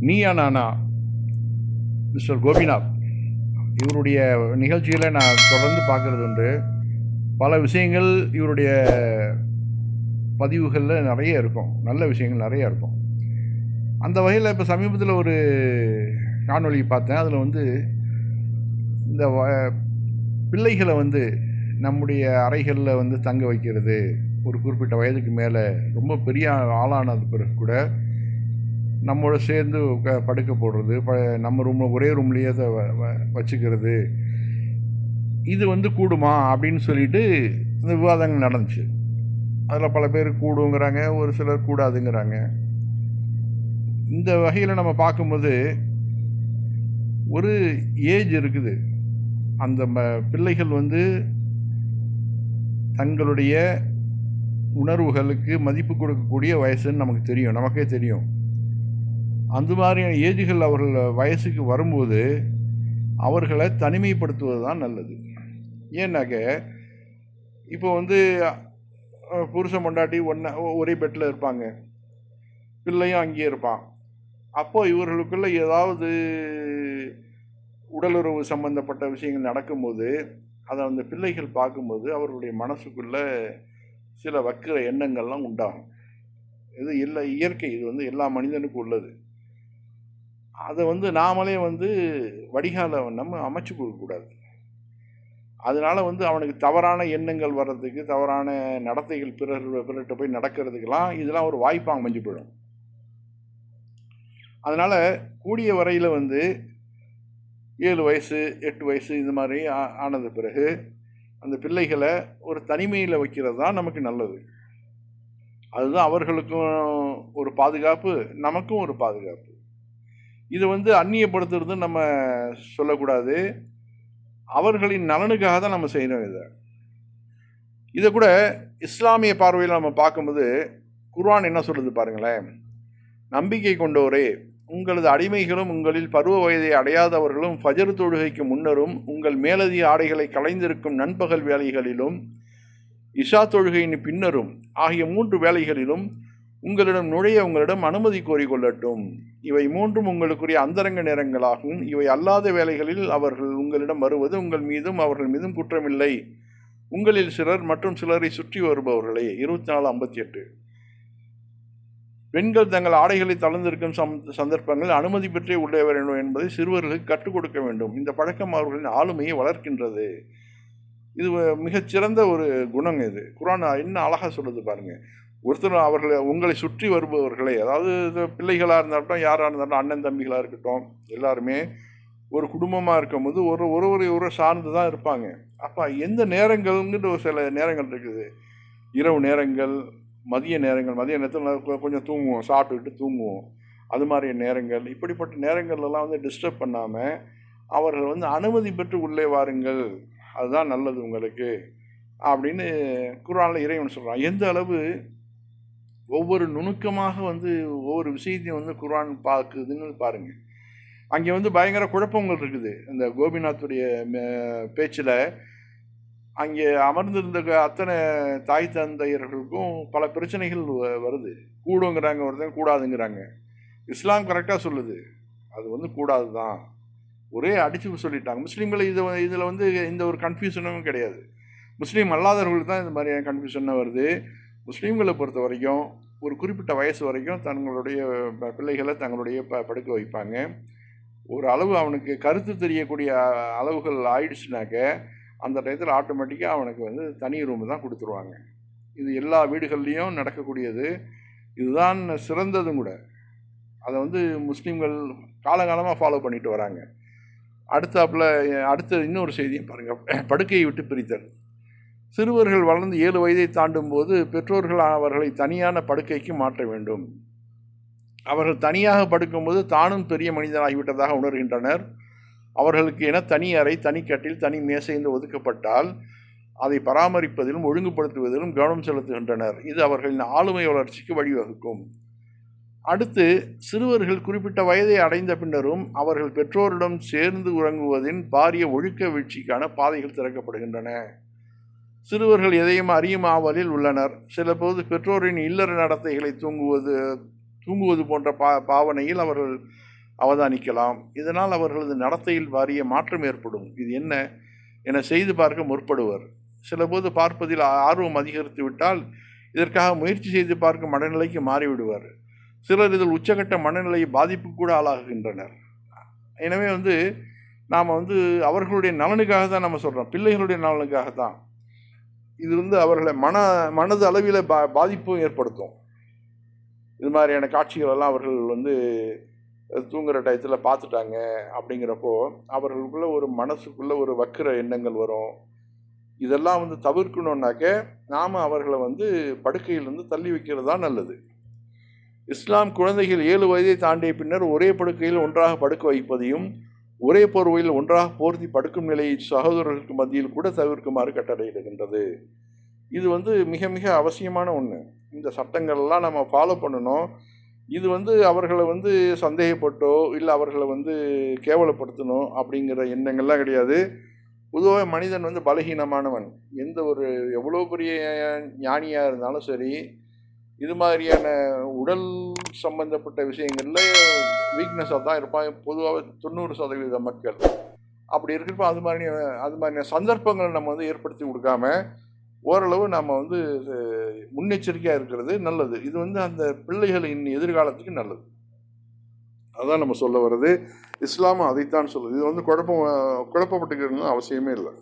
Neeya Naana? Mister Gopinath இவருடைய நிகழ்ச்சிகளை நான் தொடர்ந்து பார்க்குறது உண்டு. பல விஷயங்கள் இவருடைய பதிவுகளில் நிறைய இருக்கும். நல்ல விஷயங்கள் நிறைய இருக்கும். அந்த வகையில் இப்போ சமீபத்தில் ஒரு காணொலி பார்த்தேன். அதில் வந்து இந்த வ- பிள்ளைகளை வந்து நம்முடைய அறைகளில் வந்து தங்க வைக்கிறது. ஒரு குறிப்பிட்ட வயதுக்கு மேலே ரொம்ப பெரிய ஆளானது பிறகு கூட நம்மோட சேர்ந்து க படுக்க போடுறது ப நம்ம ரூமில் ஒரே ரூம்லேயே அதை வ வ- வச்சுக்கிறது. இது வந்து கூடுமா? அப்படின்னு சொல்லிட்டு இந்த விவாதங்கள் நடந்துச்சு. அதில் பல பேர் கூடுங்கிறாங்க ஒரு சிலர் கூடாதுங்கிறாங்க. இந்த வகையில் நம்ம பார்க்கும்போது ஒரு ஏஜ் இருக்குது. அந்த ம பிள்ளைகள் வந்து தங்களுடைய உணர்வுகளுக்கு மதிப்பு கொடுக்கக்கூடிய வயசுன்னு நமக்கு தெரியும் நமக்கே தெரியும். அந்த மாதிரியான ஏஜுகள் அவர்கள் வயசுக்கு வரும்போது அவர்களை தனிமைப்படுத்துவது தான் நல்லது. ஏன்னாக்க இப்போ வந்து புருஷன் பொண்டாட்டி ஒன்றா ஒரே பெட்டில் இருப்பாங்க. பிள்ளையும் அங்கேயே இருப்பான். அப்போது இவர்களுக்குள்ள ஏதாவது உடலுறவு சம்பந்தப்பட்ட விஷயங்கள் நடக்கும்போது அதை அந்த பிள்ளைகள் பார்க்கும்போது அவர்களுடைய மனசுக்குள்ளே சில வக்கிற எண்ணங்கள்லாம் உண்டாகும். இது இல்லை இயற்கை இது வந்து எல்லா மனிதனுக்கும் உள்ளது. அதை வந்து நாமளே வந்து வடிகால நம்ம அமைச்சு கொடுக்கக்கூடாது அதனால் வந்து அவனுக்கு தவறான எண்ணங்கள் வர்றதுக்கு தவறான நடத்தைகள் பிறர் பிறர்கிட்ட போய் நடக்கிறதுக்கெல்லாம் இதெல்லாம் ஒரு வாய்ப்பாக அமைஞ்சு போயிடும். அதனால் கூடிய வரையில் வந்து ஏழு வயசு எட்டு வயசு இது மாதிரி ஆ- ஆனது பிறகு அந்த பிள்ளைகளை ஒரு தனிமையில் வைக்கிறது தான் நமக்கு நல்லது. அதுதான் அவர்களுக்கும் ஒரு பாதுகாப்பு நமக்கும் ஒரு பாதுகாப்பு. இது வந்து அந்நியப்படுத்துறது நம்ம சொல்லக்கூடாது. அவர்களின் நலனுக்காக தான் நம்ம செய்யணும் இதை. இதை கூட இஸ்லாமிய பார்வையில் நம்ம பார்க்கும்போது குர்ஆன் என்ன சொல்லுது பாருங்களேன். நம்பிக்கை கொண்டோரே உங்களது அடிமைகளும் உங்களில் பருவ வயதை அடையாதவர்களும் ஃபஜர் தொழுகைக்கு முன்னரும் உங்கள் மேலதிக ஆடைகளை களைந்திருக்கும் நண்பகல் வேலைகளிலும் இஷா தொழுகையின் பின்னரும் ஆகிய மூன்று வேலைகளிலும் உங்களிடம் நுழைய உங்களிடம் அனுமதி கோரிக்கொள்ளட்டும். இவை மூன்றும் உங்களுக்குரிய அந்தரங்க நேரங்களாகும். இவை அல்லாத வேலைகளில் அவர்கள் உங்களிடம் வருவது உங்கள் மீதும் அவர்கள் மீதும் குற்றமில்லை. உங்களில் சிலர் மற்றும் சிலரை சுற்றி வருபவர்களே. இருபத்தி நாலு ஐம்பத்தி எட்டு பெண்கள் தங்கள் ஆடைகளை தளர்ந்திருக்கும் சம் சந்தர்ப்பங்கள் அனுமதி பெற்றே உள்ளே வர வேண்டும் என்பதை சிறுவர்களுக்கு கற்றுக் கொடுக்க வேண்டும். இந்த பழக்கம் அவர்களின் ஆளுமையை வளர்க்கின்றது. இது மிகச்சிறந்த ஒரு குணம் இது. குரான் என்ன அழகாக சொல்லுது பாருங்கள் ஒருத்தர் அவர்களை உங்களை சுற்றி வருபவர்களே அதாவது பிள்ளைகளாக இருந்தாலும் யாராக இருந்தாலும் அண்ணன் தம்பிகளாக இருக்கட்டும் எல்லாருமே ஒரு குடும்பமாக இருக்கும்போது ஒரு ஒருவரை ஒரு சார்ந்து தான் இருப்பாங்க. அப்போ எந்த நேரங்கள்ங்கிற ஒரு சில நேரங்கள் இருக்குது. இரவு நேரங்கள் மதிய நேரங்கள் மதிய நேரத்தில் கொஞ்சம் தூங்குவோம் சாப்பிட்டுக்கிட்டு தூங்குவோம். அது மாதிரி நேரங்கள் இப்படிப்பட்ட நேரங்கள்லாம் வந்து டிஸ்டர்ப் பண்ணாமல் அவர்கள் வந்து அனுமதி பெற்று உள்ளே வாருங்கள் அதுதான் நல்லது உங்களுக்கு அப்படின்னு குரானில் இறைவன் சொல்கிறான் எந்த அளவு ஒவ்வொரு நுணுக்கமாக வந்து ஒவ்வொரு விஷயத்தையும் வந்து குரான் பார்க்குதுன்னு பாருங்கள் அங்கே வந்து பயங்கர குழப்பங்கள் இருக்குது. இந்த கோபிநாத்துடைய பேச்சில் அங்கே அமர்ந்திருந்த அத்தனை தாய் தந்தையர்களுக்கும் பல பிரச்சனைகள் வ- வருது. கூடுங்கிறாங்க ஒருத்தன் கூடாதுங்கிறாங்க. இஸ்லாம் கரெக்டாக சொல்லுது. அது வந்து கூடாது தான் ஒரே அடிச்சு சொல்லிட்டாங்க. முஸ்லீம்கள் இது இதில் வந்து இந்த ஒரு கன்ஃபியூஷனும் கிடையாது. முஸ்லீம் அல்லாதவர்களுக்கு தான் இந்த மாதிரியான கன்ஃபியூஷன் வருது. முஸ்லீம்களை பொறுத்த வரைக்கும் ஒரு குறிப்பிட்ட வயசு வரைக்கும் தங்களுடைய ப- பிள்ளைகளை தங்களுடைய ப படுக்க வைப்பாங்க. ஒரு அளவு அவனுக்கு கருத்து தெரியக்கூடிய அளவுகள் ஆயிடுச்சுனாக்க அந்த டயத்தில் ஆட்டோமேட்டிக்காக அவனுக்கு வந்து தனி ரூம் தான் கொடுத்துருவாங்க. இது எல்லா வீடுகள்லேயும் நடக்கக்கூடியது. இதுதான் சிறந்ததும் கூட. அதை வந்து முஸ்லீம்கள் காலங்காலமாக ஃபாலோ பண்ணிட்டு வராங்க. அடுத்தாப்புல அடுத்த இன்னொரு செய்தியும் பாருங்கள் படுக்கையை விட்டு பிரித்தல். சிறுவர்கள் வளர்ந்து ஏழு வயதை தாண்டும் போது பெற்றோர்கள் அவர்களை தனியான படுக்கைக்கு மாற்ற வேண்டும். அவர்கள் தனியாக படுக்கும்போது தானும் பெரிய மனிதனாகிவிட்டதாக உணர்கின்றனர். அவர்களுக்கு என தனி அறை தனி கட்டில் தனி மேசை என்று ஒதுக்கப்பட்டால் அதை பராமரிப்பதிலும் ஒழுங்குபடுத்துவதிலும் கவனம் செலுத்துகின்றனர். இது அவர்களின் ஆளுமை வளர்ச்சிக்கு வழிவகுக்கும். அடுத்து சிறுவர்கள் குறிப்பிட்ட வயதை அடைந்த பின்னரும் அவர்கள் பெற்றோரிடம் சேர்ந்து உறங்குவதின் பாரிய ஒழுக்க வீழ்ச்சிக்கான பாதைகள் திறக்கப்படுகின்றன. சிறுவர்கள் எதையும் அறியும் ஆவலில் உள்ளனர். சில போது பெற்றோரின் இல்லற நடத்தைகளை தூங்குவது தூங்குவது போன்ற பா பாவனையில் அவர்கள் அவதானிக்கலாம். இதனால் அவர்களது நடத்தையில் வாரிய மாற்றம் ஏற்படும். இது என்ன என செய்து பார்க்க முற்படுவர். சிலபோது பார்ப்பதில் ஆர்வம் அதிகரித்து விட்டால் இதற்காக முயற்சி செய்து பார்க்கும் மனநிலைக்கு மாறிவிடுவர். சிலர் இதில் உச்சகட்ட மனநிலை பாதிப்பு கூட ஆளாகின்றனர் எனவே வந்து நாம் வந்து அவர்களுடைய நலனுக்காக தான் நம்ம சொல்கிறோம் பிள்ளைகளுடைய நலனுக்காக தான் இது வந்து அவர்களை மன மனது அளவில் பா பாதிப்பும் ஏற்படுத்தும். இது மாதிரியான காட்சிகள் எல்லாம் அவர்கள் வந்து தூங்குற டயத்தில் பார்த்துட்டாங்க அப்படிங்கிறப்போ அவர்களுக்குள்ள ஒரு மனசுக்குள்ள ஒரு வக்கிர எண்ணங்கள் வரும். இதெல்லாம் வந்து தவிர்க்கணுன்னாக்க நாம் அவர்களை வந்து படுக்கையிலிருந்து தள்ளி வைக்கிறது தான் நல்லது. இஸ்லாம் குழந்தைகள் ஏழு வயதை தாண்டிய பின்னர் ஒரே படுக்கையில் ஒன்றாக படுக்க வைப்பதையும் ஒரே போர்வையில் ஒன்றாக போர்த்தி படுக்கும் நிலையை சகோதரர்களுக்கு மத்தியில் கூட தவிர்க்குமாறு கட்டளையிடுகின்றது. இது வந்து மிக மிக அவசியமான ஒன்று இந்த சட்டங்கள்லாம் நம்ம ஃபாலோ பண்ணணும். இது வந்து அவர்களை வந்து சந்தேகப்பட்டோ இல்லை அவர்களை வந்து கேவலப்படுத்தணும் அப்படிங்கிற எண்ணங்கள்லாம் கிடையாது. பொதுவாக மனிதன் வந்து பலகீனமானவன். எந்த ஒரு எவ்வளோ பெரிய ஞானியாக இருந்தாலும் சரி இது மாதிரியான உடல் சம்பந்தப்பட்ட விஷயங்களில் வீக்னஸாக தான் இருப்பான். பொதுவாக தொண்ணூறு சதவீத மக்கள். அப்படி இருக்கிறப்ப அது மாதிரி அது மாதிரியான சந்தர்ப்பங்களை நம்ம வந்து ஏற்படுத்தி கொடுக்காம ஓரளவு நம்ம வந்து முன்னெச்சரிக்கையாக இருக்கிறது நல்லது. இது வந்து அந்த பிள்ளைகளின் எதிர்காலத்துக்கு நல்லது. அதான் நம்ம சொல்ல வர்றது. இஸ்லாமும் அதைத்தான் சொல்லுது. இது வந்து குழப்பம் குழப்பப்பட்டுக்கிறதுன்னு அவசியமே இல்லை.